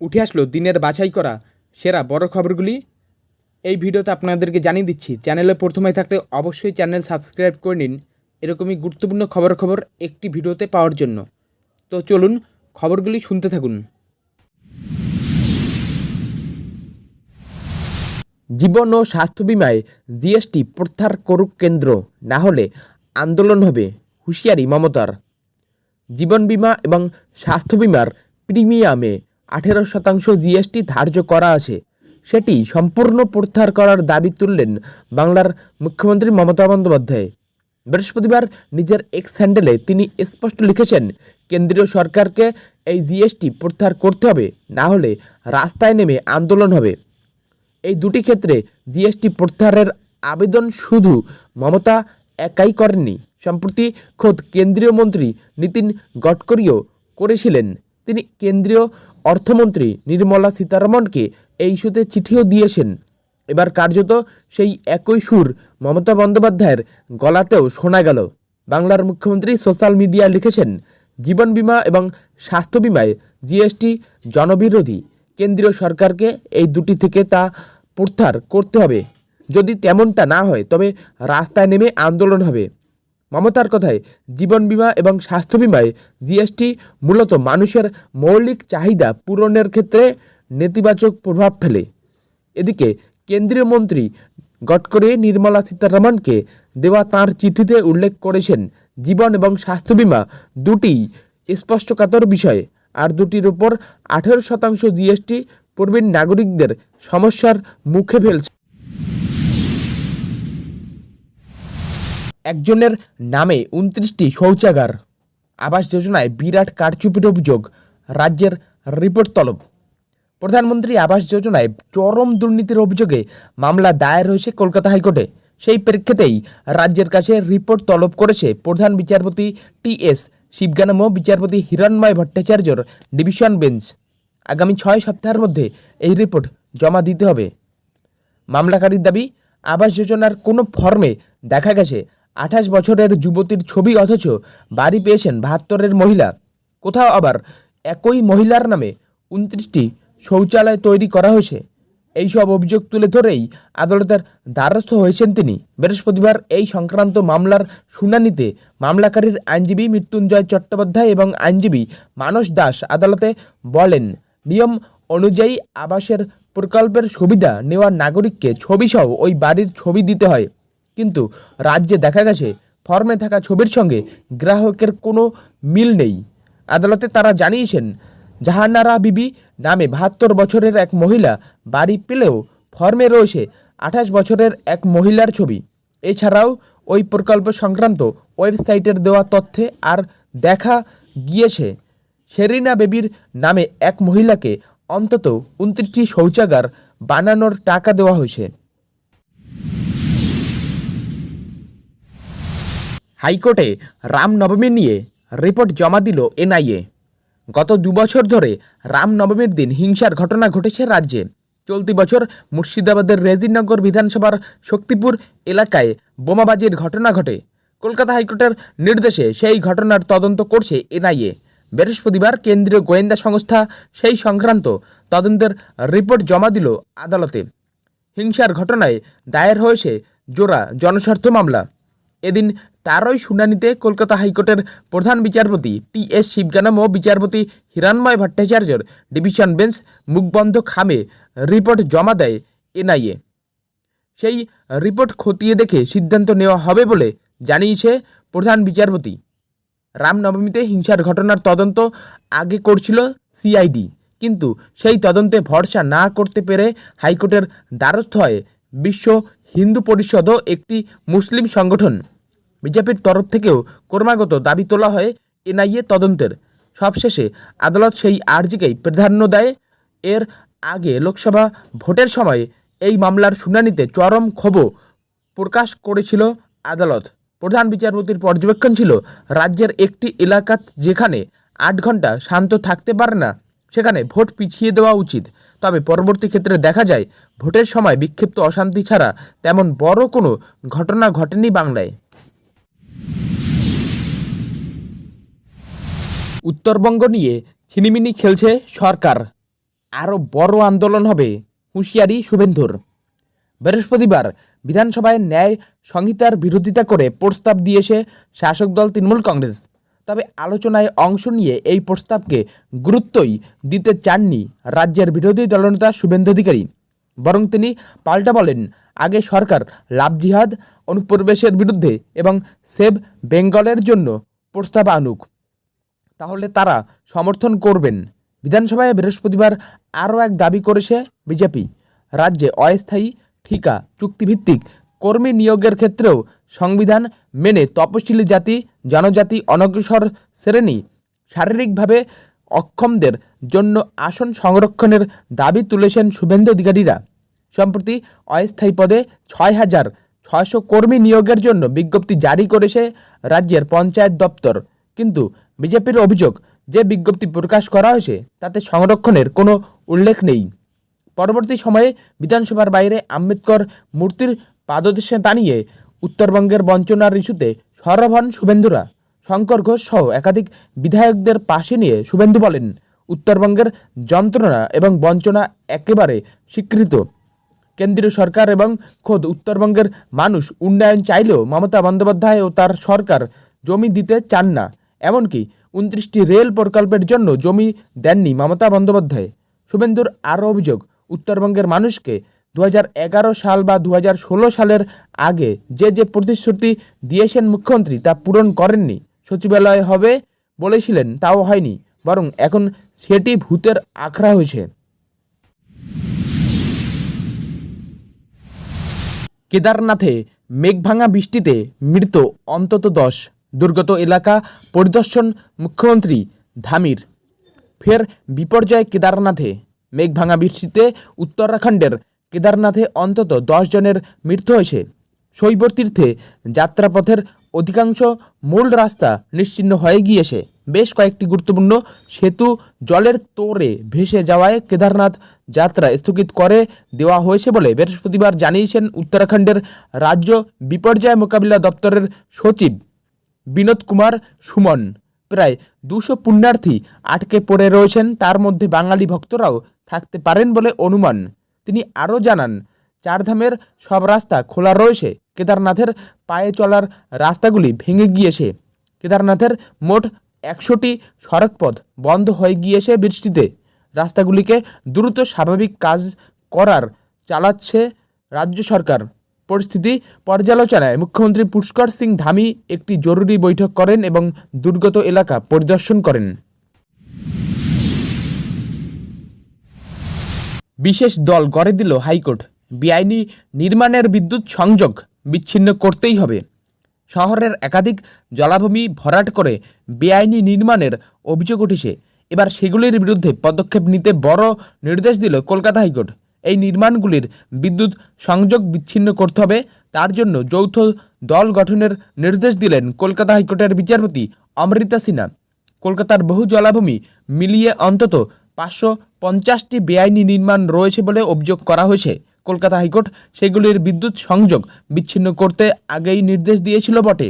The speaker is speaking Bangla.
উঠে আসলো দিনের বাছাই করা সেরা বড় খবরগুলি। এই ভিডিওতে আপনাদেরকে জানিয়ে দিচ্ছি, চ্যানেলে প্রথমে থাকতে অবশ্যই চ্যানেল সাবস্ক্রাইব করে নিন। এরকমই গুরুত্বপূর্ণ খবর খবর একটি ভিডিওতে পাওয়ার জন্য। তো চলুন খবরগুলি শুনতে থাকুন। জীবন ও স্বাস্থ্য বিমায় জিএসটি প্রত্যাহার করুক কেন্দ্র, না হলে আন্দোলন হবে হুঁশিয়ারি মমতার। জীবন বিমা এবং স্বাস্থ্য বিমার প্রিমিয়ামে আঠেরো শতাংশ জিএসটি ধার্য করা আছে। সেটি সম্পূর্ণ প্রত্যাহার করার দাবি তুললেন বাংলার মুখ্যমন্ত্রী মমতা বন্দ্যোপাধ্যায়। বৃহস্পতিবার নিজের এক্স হ্যান্ডেলে তিনি স্পষ্ট লিখেছেন, কেন্দ্রীয় সরকারকে এই জিএসটি প্রত্যাহার করতে হবে, না হলে রাস্তায় নেমে আন্দোলন হবে। এই দুটি ক্ষেত্রে জিএসটি প্রত্যাহারের আবেদন শুধু মমতা একাই করেননি, সম্প্রতি খোদ কেন্দ্রীয় মন্ত্রী নীতিন গডকরিও করেছিলেন। তিনি কেন্দ্রীয় অর্থমন্ত্রী নির্মলা সীতারমণকে এই ইস্যুতে চিঠিও দিয়েছেন। এবার কার্যত সেই একই সুর মমতা বন্দ্যোপাধ্যায়ের গলাতেও শোনা গেল। বাংলার মুখ্যমন্ত্রী সোশ্যাল মিডিয়ায় লিখেছেন, জীবন বীমা এবং স্বাস্থ্য বিমায় জিএসটি জনবিরোধী। কেন্দ্রীয় সরকারকে এই দুটি থেকে তা প্রত্যাহার করতে হবে। যদি তেমনটা না হয়, তবে রাস্তায় নেমে আন্দোলন হবে। মমতার কথায় জীবন বীমা এবং স্বাস্থ্য বিমায় জিএসটি মূলত মানুষের মৌলিক চাহিদা পূরণের ক্ষেত্রে নেতিবাচক প্রভাব ফেলে। এদিকে কেন্দ্রীয় মন্ত্রী গডকরি নির্মলা সীতারামনকে দেওয়া তাঁর চিঠিতে উল্লেখ করেছেন, জীবন এবং স্বাস্থ্য বিমা দুটি স্পষ্টকাতর বিষয়। আর দুটির উপর আঠেরো শতাংশ জিএসটি প্রবীণ নাগরিকদের সমস্যার মুখে ফেলছে। একজনের নামে উনত্রিশটি শৌচাগার, আবাস যোজনায় বিরাট কারচুপির অভিযোগ, রাজ্যের রিপোর্ট তলব। প্রধানমন্ত্রী আবাস যোজনায় চরম দুর্নীতির অভিযোগে মামলা দায়ের হয়েছে কলকাতা হাইকোর্টে। সেই প্রেক্ষিতেই রাজ্যের কাছে রিপোর্ট তলব করেছে প্রধান বিচারপতি টি এস শিবগানম বিচারপতি হিরণময় ভট্টাচার্যর ডিভিশন বেঞ্চ। আগামী ছয় সপ্তাহের মধ্যে এই রিপোর্ট জমা দিতে হবে। মামলাকারীর দাবি, আবাস যোজনার কোনো ফর্মে দেখা গেছে আঠাশ বছরের যুবতীর ছবি অথচ বাড়ি পেয়েছেন বাহাত্তরের মহিলা। কোথাও আবার একই মহিলার নামে উনত্রিশটি শৌচালয় তৈরি করা হয়েছে। এইসব অভিযোগ তুলে ধরেই আদালতের দ্বারস্থ হয়েছেন তিনি। বৃহস্পতিবার এই সংক্রান্ত মামলার শুনানিতে মামলাকারীর আইনজীবী মৃত্যুঞ্জয় চট্টোপাধ্যায় এবং আইনজীবী মানস দাস আদালতে বলেন, নিয়ম অনুযায়ী আবাসের প্রকল্পের সুবিধা নেওয়া নাগরিককে ছবিসহ ওই বাড়ির ছবি দিতে হয়। কিন্তু রাজ্যে দেখা গেছে, ফর্মে থাকা ছবির সঙ্গে গ্রাহকের কোনো মিল নেই। আদালতে তারা জানিয়েছেন, জাহানারা বিবি নামে বাহাত্তর বছরের এক মহিলা বাড়ি পেলেও ফর্মে রয়েছে আঠাশ বছরের এক মহিলার ছবি। এছাড়াও ওই প্রকল্প সংক্রান্ত ওয়েবসাইটের দেওয়া তথ্যে আর দেখা গিয়েছে শেরিনা বেবির নামে এক মহিলাকে অন্তত উনত্রিশটি শৌচাগার বানানোর টাকা দেওয়া হয়েছে। হাইকোর্টে রামনবমী নিয়ে রিপোর্ট জমা দিল এনআইএ। গত দুবছর ধরে রামনবমীর দিন হিংসার ঘটনা ঘটেছে রাজ্যে। চলতি বছর মুর্শিদাবাদের রেজিনগর বিধানসভার শক্তিপুর এলাকায় বোমাবাজির ঘটনা ঘটে। কলকাতা হাইকোর্টের নির্দেশে সেই ঘটনার তদন্ত করছে এনআইএ। বৃহস্পতিবার কেন্দ্রীয় গোয়েন্দা সংস্থা সেই সংক্রান্ত তদন্তের রিপোর্ট জমা দিল আদালতে। হিংসার ঘটনায় দায়ের হয়েছে জোড়া জনস্বার্থ মামলা। এদিন তারই শুনানিতে কলকাতা হাইকোর্টের প্রধান বিচারপতি টি এস শিবজানম ও বিচারপতি হিরণময় ভট্টাচার্যর ডিভিশন বেঞ্চ মুখবন্ধ খামে রিপোর্ট জমা দেয় এনআইএ। সেই রিপোর্ট খতিয়ে দেখে সিদ্ধান্ত নেওয়া হবে বলে জানিয়েছে প্রধান বিচারপতি। রামনবমীতে হিংসার ঘটনার তদন্ত আগে করছিল সিআইডি, কিন্তু সেই তদন্তে ভরসা না করতে পেরে হাইকোর্টের দ্বারস্থ হয় বিশ্ব হিন্দু পরিষদও একটি মুসলিম সংগঠন। বিজেপির তরফ থেকেও ক্রমাগত দাবি তোলা হয় এনআইএ তদন্তের। সবশেষে আদালত সেই আর্জিকেই প্রাধান্য দেয়। এর আগে লোকসভা ভোটের সময় এই মামলার শুনানিতে চরম ক্ষোভ প্রকাশ করেছিল আদালত। প্রধান বিচারপতির পর্যবেক্ষণ ছিল, রাজ্যের একটি এলাকা যেখানে আট ঘণ্টা শান্ত থাকতে পারে না। সেখানে ভোট পিছিয়ে দেওয়া উচিত। তবে পরবর্তী ক্ষেত্রে দেখা যায়, ভোটের সময় বিক্ষিপ্ত অশান্তি ছাড়া তেমন বড় কোনো ঘটনা ঘটেনি বাংলায়। উত্তরবঙ্গ নিয়ে ছিনিমিনি খেলছে সরকার। আরও বড় আন্দোলন হবে হুঁশিয়ারি শুভেন্দুর। বৃহস্পতিবার বিধানসভায় ন্যায় সংহিতার বিরোধিতা করে প্রস্তাব দিয়েছে শাসক দল তৃণমূল কংগ্রেস। তবে আলোচনায় অংশ নিয়ে এই প্রস্তাবকে গুরুত্বই দিতে চাননি রাজ্যের বিরোধী দলনেতা শুভেন্দু অধিকারী। বরং তিনি পাল্টা বলেন, আগে সরকার লাভ জিহাদ, অনুপ্রবেশের বিরুদ্ধে এবং সেভ বেঙ্গলের জন্য প্রস্তাব আনুক। তাহলে তারা সমর্থন করবেন। বিধানসভায় বৃহস্পতিবার আরও এক দাবি করেছে বিজেপি। রাজ্যে অস্থায়ী ঠিকা চুক্তিভিত্তিক কর্মী নিয়োগের ক্ষেত্রেও সংবিধান মেনে তপশিলি জাতি, জনজাতি, অনগ্রসর শ্রেণি শারীরিকভাবে অক্ষমদের জন্য আসন সংরক্ষণের দাবি তুলেছেন শুভেন্দু অধিকারীরা। সম্প্রতি অস্থায়ী পদে ছয় হাজার ছয়শো কর্মী নিয়োগের জন্য বিজ্ঞপ্তি জারি করেছে রাজ্যের পঞ্চায়েত দপ্তর। কিন্তু বিজেপির অভিযোগ যে বিজ্ঞপ্তি প্রকাশ করা হয়েছে, তাতে সংরক্ষণের কোনো উল্লেখ নেই। পরবর্তী সময়ে বিধানসভার বাইরে আম্বেদকর মূর্তির পাদদেশে দাঁড়িয়ে উত্তরবঙ্গের বঞ্চনার ইস্যুতে সরব হন শুভেন্দুরা। শঙ্কর ঘোষ সহ একাধিক বিধায়কদের পাশে নিয়ে শুভেন্দু বলেন, উত্তরবঙ্গের যন্ত্রণা এবং বঞ্চনা একেবারে স্বীকৃত। কেন্দ্রীয় সরকার এবং খোদ উত্তরবঙ্গের মানুষ উন্নয়ন চাইলেও মমতা বন্দ্যোপাধ্যায় ও তার সরকার জমি দিতে চান না। এমনকি উনত্রিশটি রেল প্রকল্পের জন্য জমি দেননি মমতা বন্দ্যোপাধ্যায়। শুভেন্দুর আরও অভিযোগ, উত্তরবঙ্গের মানুষকে দু হাজার এগারো সাল বা দু হাজার ষোলো সালের আগে যে যে প্রতিশ্রুতি দিয়েছেন মুখ্যমন্ত্রী তা পূরণ করেননি। সচিবালয় হবে বলেছিলেন, তাও হয়নি, বরং এখন সেটি ভূতের আখড়া হয়েছে। কেদারনাথে মেঘভাঙা বৃষ্টিতে মৃত অন্তত দশ দুর্গত এলাকা পরিদর্শন মুখ্যমন্ত্রী ধামির। ফের বিপর্যয় কেদারনাথে মেঘভাঙা বৃষ্টিতে উত্তরাখণ্ডের কেদারনাথে অন্তত দশ জনের মৃত্যু হয়েছে। শৈব তীর্থে যাত্রাপথের অধিকাংশ মূল রাস্তা নিশ্চিহ্ন হয়ে গিয়েছে। বেশ কয়েকটি গুরুত্বপূর্ণ সেতু জলের তোরে ভেসে যাওয়ায় কেদারনাথ যাত্রা স্থগিত করে দেওয়া হয়েছে বলে বৃহস্পতিবার জানিয়েছেন উত্তরাখণ্ডের রাজ্য বিপর্যয় মোকাবিলা দপ্তরের সচিব বিনোদ কুমার সুমন। প্রায় দুশো পুণ্যার্থী আটকে পড়ে রয়েছেন, তার মধ্যে বাঙালি ভক্তরাও থাকতে পারেন বলে অনুমান। তিনি আরও জানান, চারধামের সব রাস্তা খোলা রয়েছে। কেদারনাথের পায়ে চলার রাস্তাগুলি ভেঙে গিয়েছে। কেদারনাথের মোট একশোটি সড়কপথ বন্ধ হয়ে গিয়েছে বৃষ্টিতে। রাস্তাগুলিকে দ্রুত স্বাভাবিক কাজ করার চালাচ্ছে রাজ্য সরকার। পরিস্থিতি পর্যালোচনায় মুখ্যমন্ত্রী পুষ্কর সিং ধামি একটি জরুরি বৈঠক করেন এবং দুর্গত এলাকা পরিদর্শন করেন। বিশেষ দল গড়ে দিল হাইকোর্ট। বেআইনি নির্মাণের বিদ্যুৎ সংযোগ বিচ্ছিন্ন করতেই হবে। শহরের একাধিক জলাভূমি ভরাট করে বেআইনি নির্মাণের অভিযোগ উঠেছে। এবার সেগুলির বিরুদ্ধে পদক্ষেপ নিতে বড় নির্দেশ দিল কলকাতা হাইকোর্ট। এই নির্মাণগুলির বিদ্যুৎ সংযোগ বিচ্ছিন্ন করতে হবে। তার জন্য যৌথ দল গঠনের নির্দেশ দিলেন কলকাতা হাইকোর্টের বিচারপতি অমৃতা সিনহা। কলকাতার বহু জলাভূমি মিলিয়ে অন্তত পাঁচশো পঞ্চাশটি বেআইনি নির্মাণ রয়েছে বলে অভিযোগ করা হয়েছে। কলকাতা হাইকোর্ট সেগুলির বিদ্যুৎ সংযোগ বিচ্ছিন্ন করতে আগেই নির্দেশ দিয়েছিল বটে।